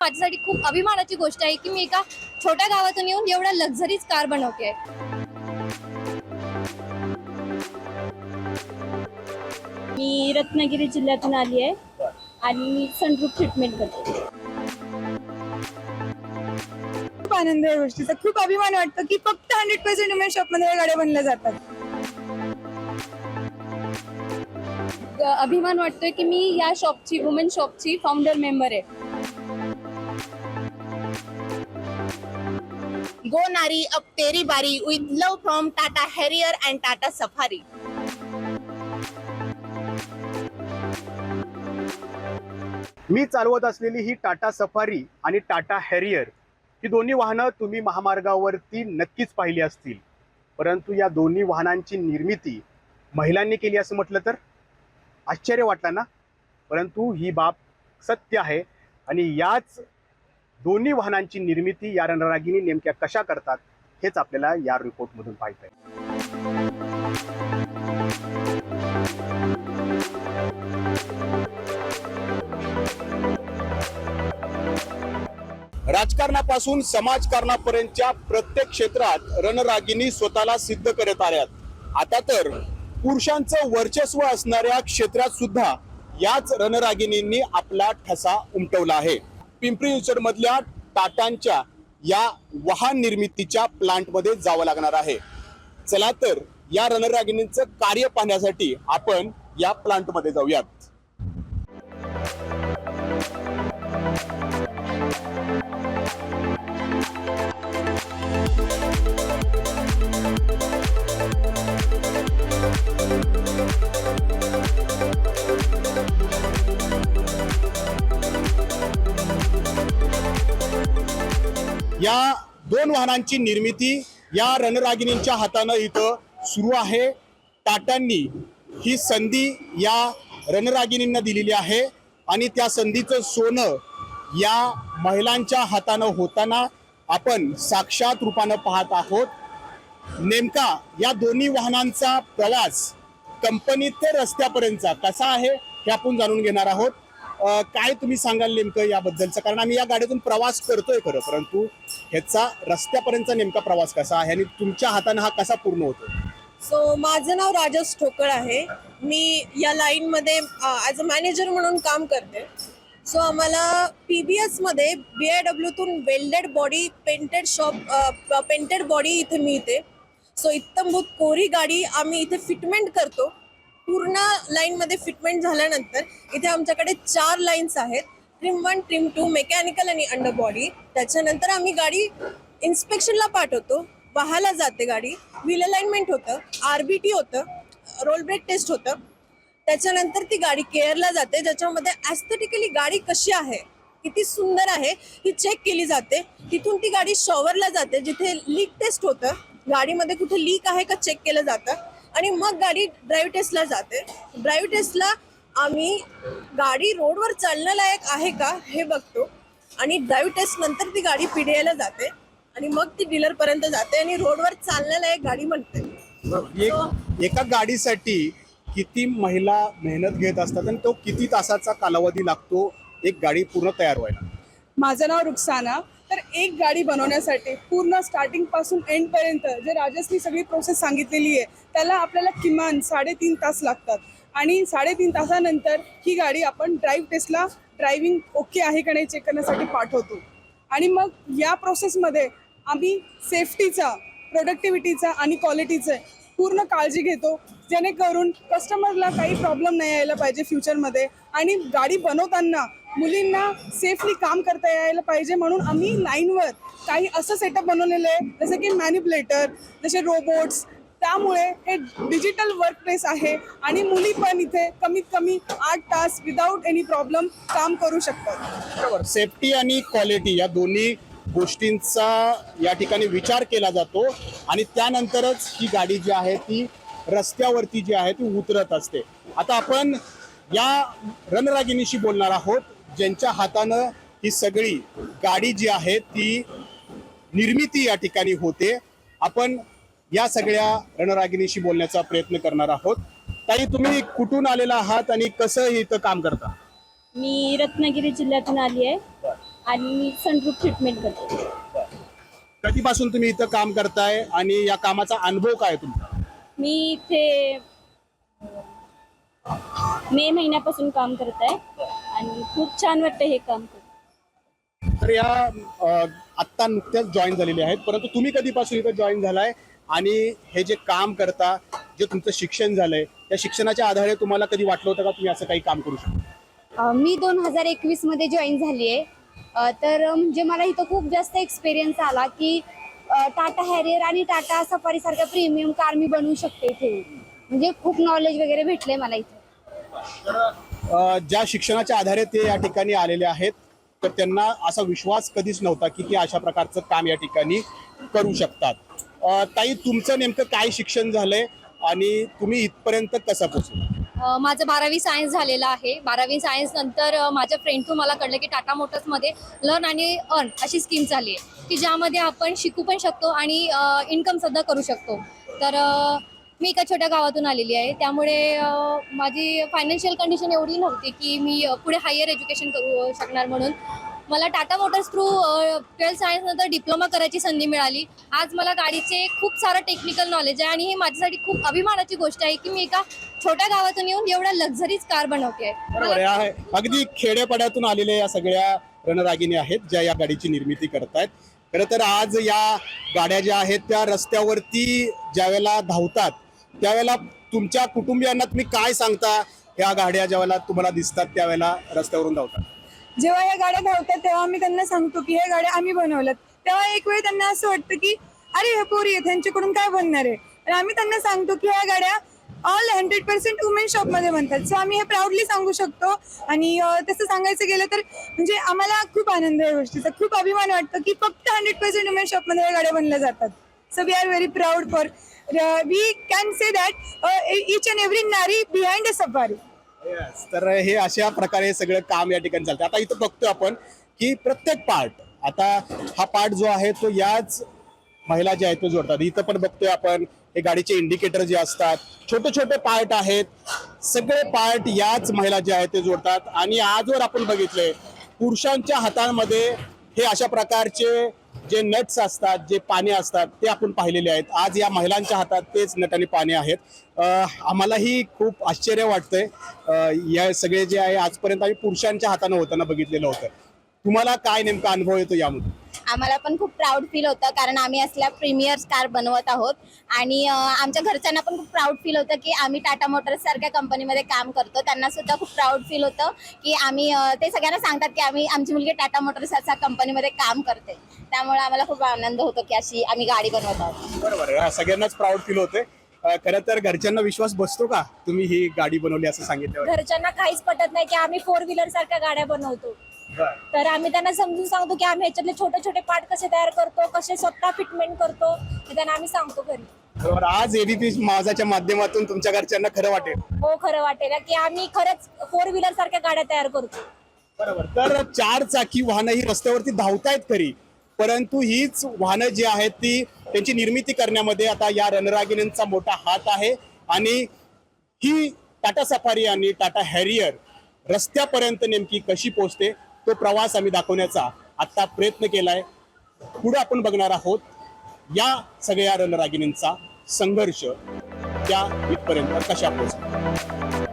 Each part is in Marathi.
माझ्यासाठी खूप अभिमानाची गोष्ट आहे की मी एका छोट्या गावातून येऊन एवढ्या लक्झरीज कार बनवते मी रत्नागिरी जिल्ह्यातून आली आहे आणि मी सनरूफ ट्रीटमेंट करते. खूप आनंद आहे या गोष्टीचा. खूप अभिमान वाटतो की फक्त हंड्रेड पर्सेंट वुमेन शॉपमध्ये या गाड्या बनल्या जातात. अभिमान वाटतोय की मी या शॉपची वुमेन शॉपची फाउंडर मेंबर आहे. गो नारी अप Teri बारी with love from Tata Harrier and Tata Safari मी चालवत असलेली ही टाटा सफारी आणि टाटा हॅरियर ही दोन्ही वाहनं तुम्ही महामार्गावरती नक्कीच पाहिली असतील. परंतु या दोन्ही वाहनांची निर्मिती महिलांनी केली असं म्हटलं तर? आश्चर्य वाटलं ना? परंतु ही बाब सत्य आहे आणि याच दोन्ही वाहनांची निर्मिती या रणरागिणी नेमक्या कशा करतात हेच आपल्याला या रिपोर्टमधून मधून पाहिजे राजकारणापासून समाजकारणापर्यंतच्या प्रत्येक क्षेत्रात रणरागिणी स्वतःला सिद्ध करत आल्यात. आता तर पुरुषांचं वर्चस्व असणाऱ्या क्षेत्रात सुद्धा याच रणरागिणींनी आपला ठसा उमटवला आहे. पिंपरी चिंचवडमधल्या टाटांच्या या वाहन निर्मितीच्या प्लांटमध्ये जावं लागणार आहे. चला तर या रणरागिणींचं कार्य पाहण्यासाठी आपण या प्लांटमध्ये जाऊयात. दोन वाहनांची निर्मिती या रणरागिणींच्या हातानं इथं सुरू आहे. टाटांनी ही संधी या रणरागिणींना दिलेली आहे आणि त्या संधीचं सोनं या महिलांच्या हातानं होताना आपण साक्षात रूपानं पाहत आहोत. नेमका या दोन्ही वाहनांचा प्रवास कंपनी ते रस्त्यापर्यंतचा कसा आहे हे आपण जाणून घेणार आहोत. काय तुम्ही सांगाल नेमकं याबद्दलचं? कारण आम्ही या गाडीतून प्रवास करतोय खरं परंतु ह्याचा रस्त्यापर्यंतचा नेमका प्रवास कसा आहे आणि तुमच्या हाताने हा कसा पूर्ण होतो? सो माझं नाव राजस ठोकळ आहे. मी या लाईनमध्ये ॲज अ मॅनेजर म्हणून काम करते. सो आम्हाला पी बी एसमध्ये B I डब्ल्यूतून welded body painted shop painted body इथे मिळते. सो इत्तमभूत कोरी गाडी आम्ही इथे फिटमेंट करतो. पूर्ण लाईनमध्ये फिटमेंट झाल्यानंतर इथे आमच्याकडे चार लाईन्स आहेत. Trim one trim two mechanical आणि अंडर बॉडी त्याच्यानंतर आम्ही गाडी इन्स्पेक्शनला पाठवतो. पाहायला जाते गाडी. व्हील अलाइनमेंट होतं. आर बी टी होतं. रोल ब्रेक टेस्ट होतं. त्याच्यानंतर ती गाडी केअरला जाते. ज्याच्यामध्ये ॲस्थेटिकली गाडी कशी आहे किती सुंदर आहे ही चेक केली जाते. तिथून ती गाडी शॉवरला जाते. जिथे लीक टेस्ट होतं गाडीमध्ये कुठे लीक आहे का चेक केलं जातं. आणि मग गाडी ड्राईव्ह टेस्टला जाते. ड्राईव्ह टेस्टला आम्ही गाडी रोडवर चालण्यालायक आहे का हे बघतो. आणि ड्राईव्ह टेस्ट नंतर ती गाडी पीडीआयला जाते. आणि मग ती डीलर पर्यंत जाते आणि रोडवर चालण्यालायक गाडी म्हणते. एक एका गाडीसाठी किती महिला मेहनत घेत असतात आणि तो किती तासाचा कालावधी लागतो एक गाडी पूर्ण तयार व्हायला? माझं नाव रुक्साना. तर एक गाडी बनवण्यासाठी पूर्ण स्टार्टिंगपासून एंडपर्यंत जे राजसनी सगळी प्रोसेस सांगितलेली आहे त्याला आपल्याला किमान साडेतीन तास लागतात. आणि साडेतीन तासानंतर ही गाडी आपण ड्राईव्ह टेस्टला ड्रायव्हिंग ओके आहे का नाही चेक करण्यासाठी पाठवतो. आणि मग या प्रोसेसमध्ये आम्ही सेफ्टीचा प्रोडक्टिव्हिटीचा आणि क्वालिटीचा पूर्ण काळजी घेतो जेणेकरून कस्टमरला काही प्रॉब्लेम नाही यायला पाहिजे फ्युचरमध्ये आणि गाडी बनवताना मुलींना सेफली काम करता यायला पाहिजे म्हणून आम्ही लाईनवर काही असं सेटअप बनवलेलं आहे जसं की मॅन्युप्लेटर जसे रोबोट्स त्यामुळे हे डिजिटल वर्क प्लेस आहे आणि मुली पण इथे कमीत कमी आठ तास विदाऊट एनी प्रॉब्लेम काम करू शकतात. बरोबर. सेफ्टी आणि क्वालिटी या दोन्ही गोष्टींचा या ठिकाणी विचार केला जातो आणि त्यानंतरच ही गाडी जी आहे ती रस्त्यावरती जी आहे ती उतरत असते. आता आपण या रणरागिणीशी बोलणार आहोत. ज्यांच्या हातानं ही सगळी गाडी जी आहे ती निर्मिती या ठिकाणी होते. आपण या सगळ्या रणरागिणीशी बोलण्याचा प्रयत्न करणार आहोत. ताई तुम्ही कुठून आलेला आहात आणि कसं इथं काम करता? मी रत्नागिरी जिल्ह्यातून आली आहे आणि मी सनरूफ ट्रीटमेंट करते. कधीपासून तुम्ही इथं काम करताय आणि या कामाचा अनुभव काय तुमचा? मी इथे मे महिन्यापासून काम करत आहे. खूप छान वाटतं हे काम करून. तर या आत्ता नुकत्याच जॉईन झालेले आहेत. परंतु तुम्ही कधीपासून इथं जॉईन झालाय आणि हे जे काम करता जे तुमचं शिक्षण झालंय त्या शिक्षणाच्या आधारे तुम्हाला कधी वाटलं होतं का तुम्ही असं काही काम करू शकता? मी दोन हजार एकवीसमध्ये जॉईन झाली आहे. अ, तर म्हणजे मला इथं खूप जास्त एक्सपिरियन्स आला की टाटा हॅरियर आणि टाटा सफारी सारख्या प्रीमियम कार मी बनवू शकते इथे. म्हणजे खूप नॉलेज वगैरे भेटलंय मला इथे. ज्या शिक्षणाच्या आधारे ते या ठिकाणी आलेले आहेत तर त्यांना असा विश्वास कधीच नव्हता की ते अशा प्रकारचं काम या ठिकाणी करू शकतात. ताई तुमचं नेमकं काय शिक्षण झालंय आणि तुम्ही इथपर्यंत कसं पोहोचला माझं बारावी सायन्स झालेलं आहे. बारावी सायन्स नंतर माझ्या फ्रेंड थ्रू मला कळलं की टाटा मोटर्समध्ये लर्न आणि अर्न अशी स्कीम झाली आहे की ज्यामध्ये आपण शिकू पण शकतो आणि इन्कम सुद्धा करू शकतो. तर मी एका छोट्या गावातून आलेली आहे. त्यामुळे माझी फायनान्शियल कंडिशन एवढी नव्हती की मी पुढे हायर एज्युकेशन करू शकणार म्हणून. मला Tata Motors through twelfth science नंतर डिप्लोमा करायची संधी मिळाली. आज मला गाडीचे खूप सारं टेक्निकल नॉलेज आहे आणि ही माझ्यासाठी खूप अभिमानाची गोष्ट आहे की मी एका छोट्या गावातून येऊन एवढ्या लक्झरीज कार बनवते आहे. आहे. अगदी खेड्यापाड्यातून आलेल्या या सगळ्या रणरागिणी आहेत ज्या या गाडीची निर्मिती करतायत. खरं तर आज या गाड्या ज्या आहेत त्या रस्त्यावरती ज्यावेळेला धावतात त्यावेळेला तुमच्या कुटुंबियांना तुम्ही काय सांगता? ह्या गाड्या ज्यावेळेला तुम्हाला दिसतात त्यावेळेला रस्त्यावरून धावतात. जेव्हा या गाड्या धावतात तेव्हा आम्ही त्यांना सांगतो की हे गाड्या आम्ही बनवल्यात. तेव्हा एक वेळ त्यांना असं वाटतं की अरे हे पोरी आहेत काय बनणार आहे? आणि आम्ही त्यांना सांगतो की ह्या गाड्या ऑल हंड्रेड पर्सेंट वुमेन शॉपमध्ये बनतात. सो आम्ही हे प्राऊडली सांगू शकतो. आणि तसं सांगायचं गेलं तर म्हणजे आम्हाला खूप आनंद आहे गोष्टीचा. खूप अभिमान वाटतो की फक्त हंड्रेड पर्सेंट वुमेन शॉपमध्ये या गाड्या बनल्या जातात. So we are very proud for we can say that each and every nari behind a Safari Yes. तर हे अशा प्रकारे सगळं काम या ठिकाणी चालतं आता इथं बघतोय आपण की प्रत्येक पार्ट आता हा पार्ट जो आहे तो याच महिला ज्या आहेत तो जोडतात. इथं पण बघतोय आपण हे गाडीचे इंडिकेटर जे असतात छोटे छोटे पार्ट आहेत. सगळे पार्ट याच महिला ज्या आहेत ते जोडतात. आणि आजवर आपण बघितले पुरुषांच्या हातांमध्ये हे अशा प्रकारचे जे नट्स असतात जे पाने असतात ते आपण पाहिलेले आहेत. आज या महिलांच्या हातात तेच नट आणि पाने आहेत. आम्हालाही खूप आश्चर्य वाटतंय. या सगळे जे आहे आजपर्यंत आम्ही पुरुषांच्या हातानं होताना बघितलेलं होतं. तुम्हाला काय नेमका अनुभव येतो यामधून? आम्हाला पण खूप प्राऊड फील होतं कारण आम्ही असल्या प्रीमियर स्टार बनवत आहोत. आणि आमच्या घरच्यांना पण खूप प्राऊड फील होतं की आम्ही टाटा मोटर्स सारख्या कंपनीमध्ये काम करतो. त्यांना सुद्धा खूप प्राऊड फील होतं की आम्ही ते सगळ्यांना सांगतात की आम्ही आमची मुलगी टाटा मोटर्स असा कंपनीमध्ये काम करते. त्यामुळे आम्हाला खूप आनंद होतो की अशी आम्ही गाडी बनवत आहोत. बरोबर. हा, सगळ्यांनाच प्राऊड फील होते. खरं तर घरच्यांना विश्वास बसतो का? तुम्ही ही गाडी बनवली असं सांगितल्यावर. घरच्यांना काहीच पटत नाही की आम्ही फोर व्हीलर सारख्या गाड्या बनवतो. तर आम्ही त्यांना समजून सांगतो की आम्ही ह्याच्यातले छोटे छोटे पार्ट कसे तयार करतो कसे स्वतः फिटमेंट करतो हे त्यांना आम्ही सांगतो घरी. आज एबीपी माझाच्या माध्यमातून तुमच्या घरच्यांना खरं वाटेल. हो खरं वाटेल. की आम्ही खरंच फोर व्हीलर सारख्या गाड्या तयार करतो. बरोबर. तर चार चाकी वाहनं ही रस्त्यावरती धावतायत खरी. परंतु हीच वाहनं जी आहेत ती त्यांची निर्मिती करण्यामध्ये आता या रणरागिणींचा मोठा हात आहे. आणि ही टाटा सफारी आणि टाटा हॅरियर रस्त्यापर्यंत नेमकी कशी पोहोचते तो प्रवास आम्ही दाखवण्याचा आत्ता प्रयत्न केलाय. पुढे आपण बघणार आहोत या सगळ्या रणरागिणींचा संघर्ष त्या इथपर्यंत कशा पोहोचतात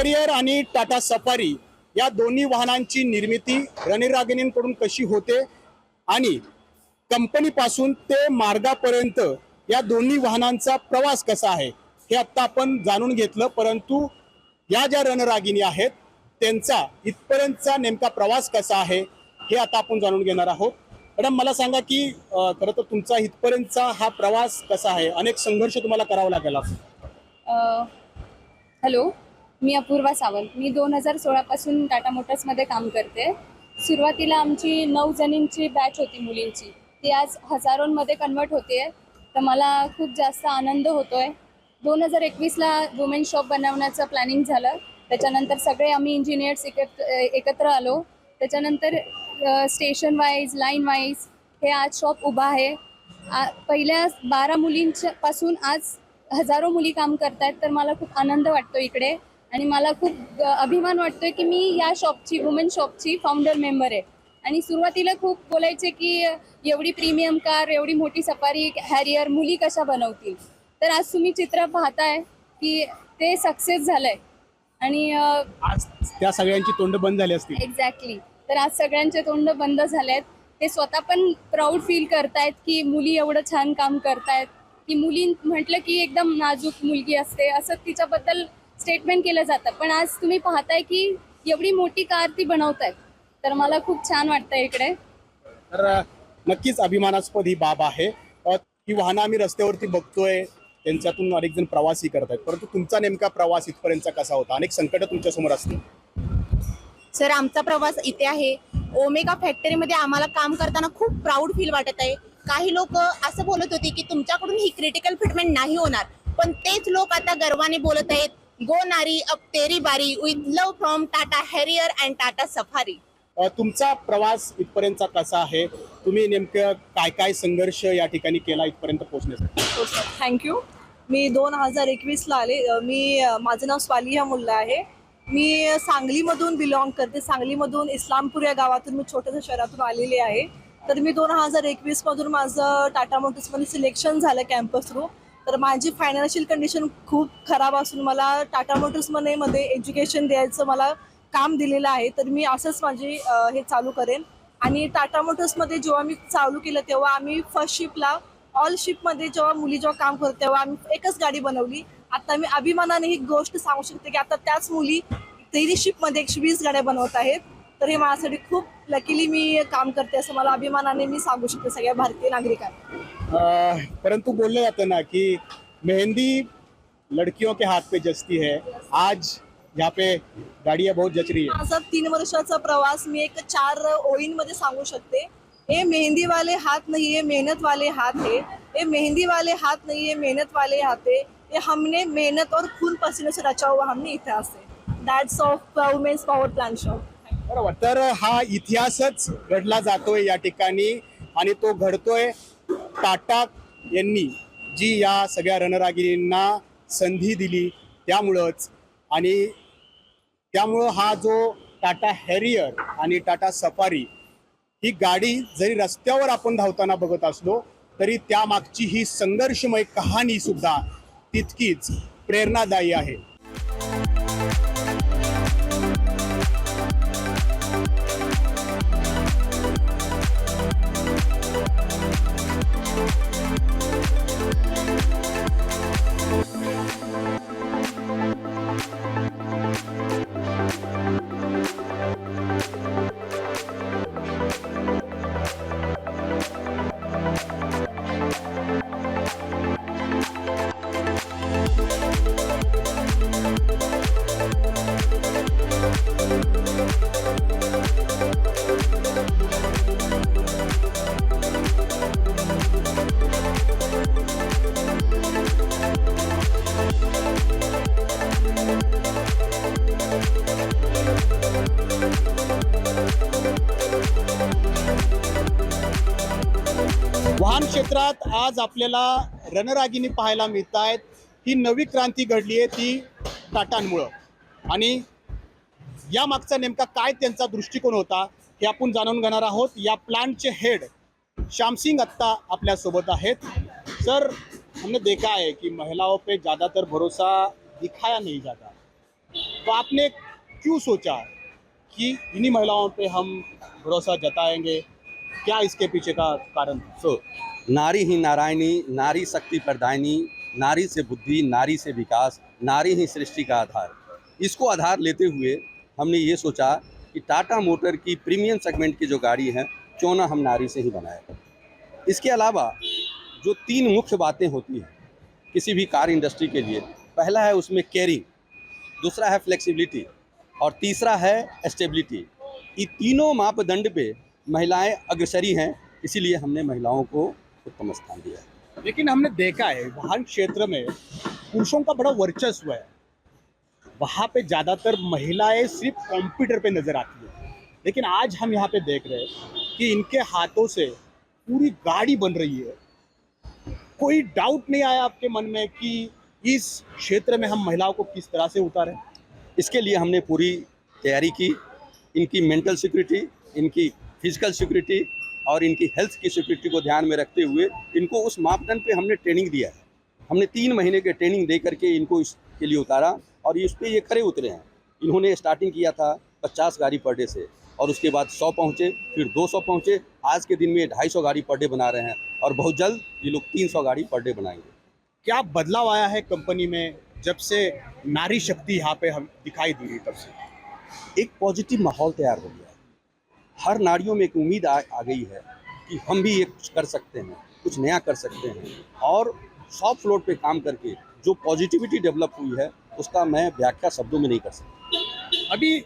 टाटा हॅरियर आणि टाटा सफारी या दोन्ही वाहनांची निर्मिती रणरागिणींकडून कशी होते आणि कंपनीपासून ते मार्गापर्यंत या दोन्ही वाहनांचा प्रवास कसा आहे हे आत्ता आपण जाणून घेतलं. परंतु या ज्या रणरागिणी आहेत त्यांचा इथपर्यंतचा नेमका प्रवास कसा आहे हे आता आपण जाणून घेणार आहोत. मॅडम मला सांगा की खरं तर तुमचा इथपर्यंतचा हा प्रवास कसा आहे? अनेक संघर्ष तुम्हाला करावा लागेल. हॅलो. मी अपूर्वा सावंत. मी दोन हजार सोळापासून टाटा मोटर्समध्ये काम करते. सुरुवातीला आमची नऊ जणींची बॅच होती मुलींची. ती आज हजारोंमध्ये कन्वर्ट होते तर मला खूप जास्त आनंद होतो आहे दोन हजार एकवीसला वुमेन शॉप बनवण्याचं प्लॅनिंग झालं. त्याच्यानंतर सगळे आम्ही इंजिनियर्स एकत्र एकत्र आलो. त्याच्यानंतर स्टेशन वाईज लाईन वाईज हे आज शॉप उभा आहे. आ पहिल्या बारा मुलींच्या पासून आज हजारो मुली काम करतायत. तर मला खूप आनंद वाटतो इकडे. आणि मला खूप अभिमान वाटतोय की मी या शॉपची वुमेन शॉपची फाउंडर मेंबर आहे. आणि सुरुवातीला खूप बोलायचे की एवढी प्रीमियम कार एवढी मोठी सफारी हॅरियर मुली कशा बनवतील? तर आज तुम्ही चित्र पाहताय की ते सक्सेस झालंय. आणि आज त्या सगळ्यांची तोंड बंद झाली असतील. एक्झॅक्टली तर आज सगळ्यांचे तोंड बंद झालेत. ते स्वतः पण प्राऊड फील करतायत की मुली एवढं छान काम करतायत. की मुली म्हटलं की एकदम नाजूक मुलगी असते. असं तिच्याबद्दल स्टेटमेंट केलं जातं. पण आज तुम्ही पाहताय की एवढी मोठी कार ती बनवतायत. तर मला खूप छान वाटतं इकडे. तर नक्कीच अभिमानास्पद ही बाब आहे. ही वाहनं आम्ही रस्त्यावरती बघतोय. त्यांच्यातून अनेक जण प्रवासही करत आहेत परंतु तुमचा नेमका प्रवास इथपर्यंतचा कसा होता? अनेक संकट तुमच्यासमोर असतील. सर आमचा प्रवास इथे आहे. ओमेगा फॅक्टरीमध्ये आम्हाला काम करताना खूप प्राऊड फील वाटत आहे. काही लोक असं बोलत होते की तुमच्याकडून ही क्रिटिकल फिटमेंट नाही होणार. पण तेच लोक आता गर्वाने बोलत आहेत. गो नारी अब तेरी बारी with love from Tata Harrier and Tata Safari uh, तुमचा प्रवास इथपर्यंतचा कसा आहे? तुम्ही नेमकं काय काय संघर्ष या ठिकाणी केला इथपर्यंत पोहोचण्यासाठी? थँक्यू मी दोन हजार एकवीसला आले. अ, मी अ, माझं नाव स्वालिहा मुल्ला आहे. मी अ, सांगलीमधून बिलॉंग करते. सांगलीमधून इस्लामपूर या गावातून मी छोट्याशा शहरातून आलेली आहे. तर मी दोन हजार एकवीसमधून माझं टाटा मोटर्समध्ये सिलेक्शन झालं कॅम्पस थ्रू तर माझी फायनान्शियल कंडिशन खूप खराब असून मला टाटा मोटर्समध्ये मध्ये एज्युकेशन द्यायचं मला काम दिलेलं आहे. तर मी असंच माझी हे चालू करेन. आणि टाटा मोटर्समध्ये जेव्हा मी चालू केलं तेव्हा आम्ही फर्स्ट शिपला ऑल शिपमध्ये जेव्हा मुली जेव्हा काम करत तेव्हा आम्ही एकच गाडी बनवली. आता मी अभिमानाने ही गोष्ट सांगू शकते की आता त्याच मुली तेरी शिपमध्ये एकशे वीस गाड्या बनवत आहेत. तर हे माझ्यासाठी खूप लकीली मी काम करते असं मला अभिमानाने मी सांगू शकते सगळ्या भारतीय नागरिकांना. परंतु बोललं जातं ना की मेहंदी लड़कियों के हाथ पे जचती है। आज यहाँ पे गाड़ियाँ बहुत जच रही है। माझा तीन वर्षाचा प्रवास मी एक चार ओळींमध्ये सांगू शकते. हे मेहंदी वाले हाथ नहीं है. मेहनत वाले हाथ है ये मेहंदी वाले हाथ नहीं है. मेहनत वाले हाथ है ये हमने मेहनत और खून पसीने से रचा हुआ हमने इतिहास है. That's of women's power plan show बरोबर. तर हा इतिहासच घडला जातोय या ठिकाणी आणि तो घडतोय. टाटा यांनी जी या सगळ्या रणरागिरींना संधी दिली त्यामुळंच आणि त्यामुळं हा जो टाटा हॅरियर आणि टाटा सफारी ही गाडी जरी रस्त्यावर आपण धावताना बघत असलो तरी त्यामागची ही संघर्षमय कहाणी सुद्धा तितकीच प्रेरणादायी आहे. वाहन क्षेत्रात आज आपल्याला रणरागिणी पाहायला मिळत आहेत ही नवी क्रांती घडली आहे ती टाटांमुळं. आणि या मागचा नेमका काय त्यांचा दृष्टिकोन होता हे आपण जाणून घेणार आहोत. या प्लांटचे हेड श्यामसिंग आत्ता आपल्यासोबत आहेत. सर हमने देखा है कि महिलाओं पे ज़्यादातर भरोसा दिखाया नहीं जाता. तो आपने क्यों सोचा कि इन्हीं महिलाओं पे हम भरोसा जताएंगे? क्या इसके पीछे का कारण? सो नारी ही नारायणी, नारी शक्ति प्रदायनी, नारी से बुद्धि, नारी से विकास, नारी ही सृष्टि का आधार। इसको आधार लेते हुए हमने ये सोचा कि टाटा मोटर की प्रीमियम सेगमेंट की जो गाड़ी है क्यों ना हम नारी से ही बनाए। इसके अलावा जो तीन मुख्य बातें होती हैं, किसी भी कार इंडस्ट्री के लिए, पहला है उसमें केयरिंग दूसरा है फ्लेक्सिबिलिटी और तीसरा है स्टेबिलिटी ये तीनों मापदंड पे महिलाएँ अग्रसरी हैं इसीलिए हमने महिलाओं को उत्तम स्थान दिया है। लेकिन हमने देखा है वाहन क्षेत्र में पुरुषों का बड़ा वर्चस्व है। वहाँ पे ज़्यादातर महिलाएँ सिर्फ़ कंप्यूटर पे नज़र आती है। लेकिन आज हम यहाँ पे देख रहे हैं कि इनके हाथों से पूरी गाड़ी बन रही है। कोई डाउट नहीं आया आपके मन में कि इस क्षेत्र में हम महिलाओं को किस तरह से उतारें? इसके लिए हमने पूरी तैयारी की। इनकी मेंटल सिक्योरिटी इनकी फ़िज़िकल सिक्योरिटी और इनकी हेल्थ की सिक्योरिटी को ध्यान में रखते हुए इनको उस मापदंड पे हमने ट्रेनिंग दिया है। हमने तीन महीने के ट्रेनिंग दे करके इनको इसके लिए उतारा और इस पर ये खड़े उतरे हैं। इन्होंने स्टार्टिंग किया था पचास गाड़ी पर डे से और उसके बाद सौ पहुँचे फिर दो सौ पहुँचे। आज के दिन में ढाई सौ गाड़ी पर डे बना रहे हैं और बहुत जल्द ये लोग तीन सौ गाड़ी पर डे बनाएँगे। क्या बदलाव आया है कंपनी में जब से नारी शक्ति यहाँ पे हम दिखाई दी तब से? एक पॉजिटिव माहौल तैयार हो गया। हर नारियों में एक उम्मीद आ, आ गई है कि हम भी ये कुछ कर सकते हैं कुछ नया कर सकते हैं। और शॉप फ्लोर पे काम करके जो पॉजिटिविटी डेवलप हुई है उसका मैं व्याख्या शब्दों में नहीं कर सकता। अभी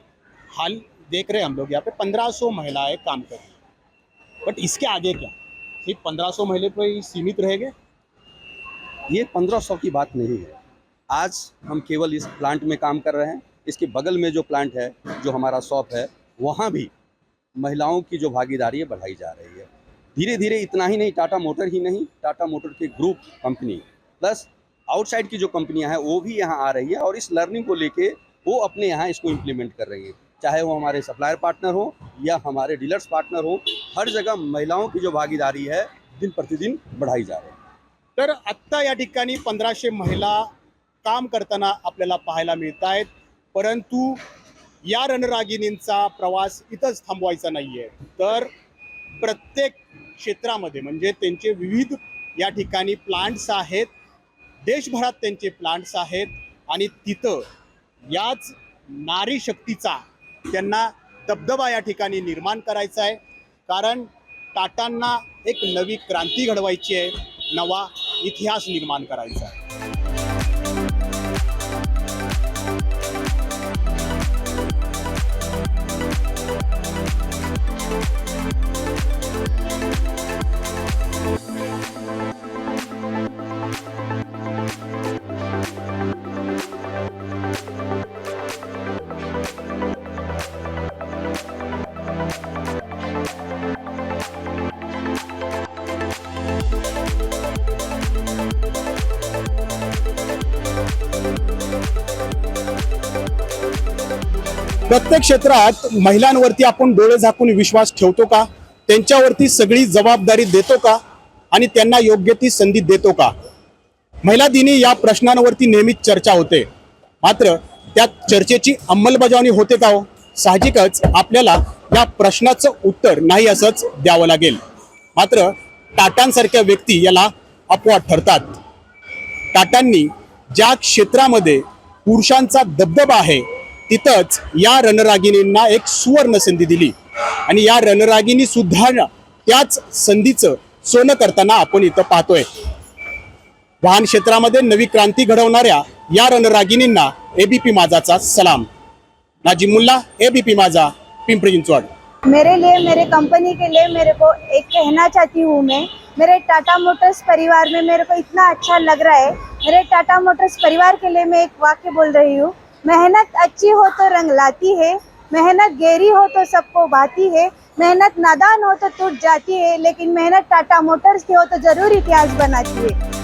हाल देख रहे हैं हम लोग यहाँ पे 1500 महिलाएँ काम कर रही हैं। बट इसके आगे क्या? सिर्फ़ 1500 महिला पे ही सीमित रहेंगे ये पंद्रह सौ की बात नहीं है। आज हम केवल इस प्लांट में काम कर रहे हैं इसके बगल में जो प्लांट है जो हमारा शॉप है वहाँ भी महिलाओं की जो भागीदारी है, बढ़ाई जा रही है। धीरे धीरे इतना ही नहीं, टाटा मोटर ही नहीं, टाटा मोटर के ग्रुप कंपनी। प्लस आउटसाइड की जो कंपनियाँ हैं, वो भी यहाँ आ रही है और इस लर्निंग को लेके वो अपने यहाँ इसको इम्प्लीमेंट कर रही है। चाहे वो हमारे सप्लायर पार्टनर हो या हमारे डीलर्स पार्टनर हो, हर जगह महिलाओं की जो भागीदारी है, दिन प्रतिदिन बढ़ाई जा रही है। आत्ता या ठिकाणी पंधराशे महिला काम करताना आपल्याला पाहायला मिळत आहेत परंतु या रणरागिणींचा प्रवास इथंच थांबवायचा नाही आहे तर प्रत्येक क्षेत्रामध्ये म्हणजे त्यांचे विविध या ठिकाणी प्लांट्स आहेत देशभरात त्यांचे प्लांट्स आहेत आणि तिथं याच नारी शक्तीचा त्यांना दबदबा या ठिकाणी निर्माण करायचा आहे. कारण टाटांना एक नवी क्रांती घडवायची आहे नवा इतिहास निर्माण करायचा आहे. प्रत्येक क्षेत्रात महिलांवरती आपण डोळे झाकून विश्वास ठेवतो का? त्यांच्यावरती सगळी जबाबदारी देतो का? आणि त्यांना योग्य ती संधी देतो का? महिला दिनी या प्रश्नांवरती नेहमीच चर्चा होते. मात्र त्या चर्चेची अंमलबजावणी होते का हो? साहजिकच आपल्याला या प्रश्नाचं उत्तर नाही असंच द्यावं लागेल. मात्र टाटांसारख्या व्यक्ती याला अपवाद ठरतात. टाटांनी ज्या क्षेत्रामध्ये पुरुषांचा दबदबा आहे तिथंच या रणरागिणींना एक सुवर्ण संधी दिली. आणि या रणरागिणी सुद्धा त्याच संधीचं सोनं करताना आपण इथं पाहतोय. वाहन क्षेत्रामध्ये नवी क्रांती घडवणाऱ्या या रणरागिणींना एबीपी माझाचा सलाम. नाजी मुल्ला एबीपी माझा पिंपरी चिंचवड. मेरे लिए मेरे कंपनी के लिए मेरे को एक कहना चाहती हूँ मैं। मेरे टाटा मोटर्स परिवार में मेरे को इतना अच्छा लग रहा है। मेरे टाटा मोटर्स परिवार के लिए मैं एक वाक्य बोल रही हूँ। मेहनत अच्छी हो तो रंग लाती है, मेहनत गहरी हो तो सबको भाती है, मेहनत नादान हो तो टूट जाती है, लेकिन मेहनत टाटा मोटर्स की हो तो ज़रूर इतिहास बनाती है।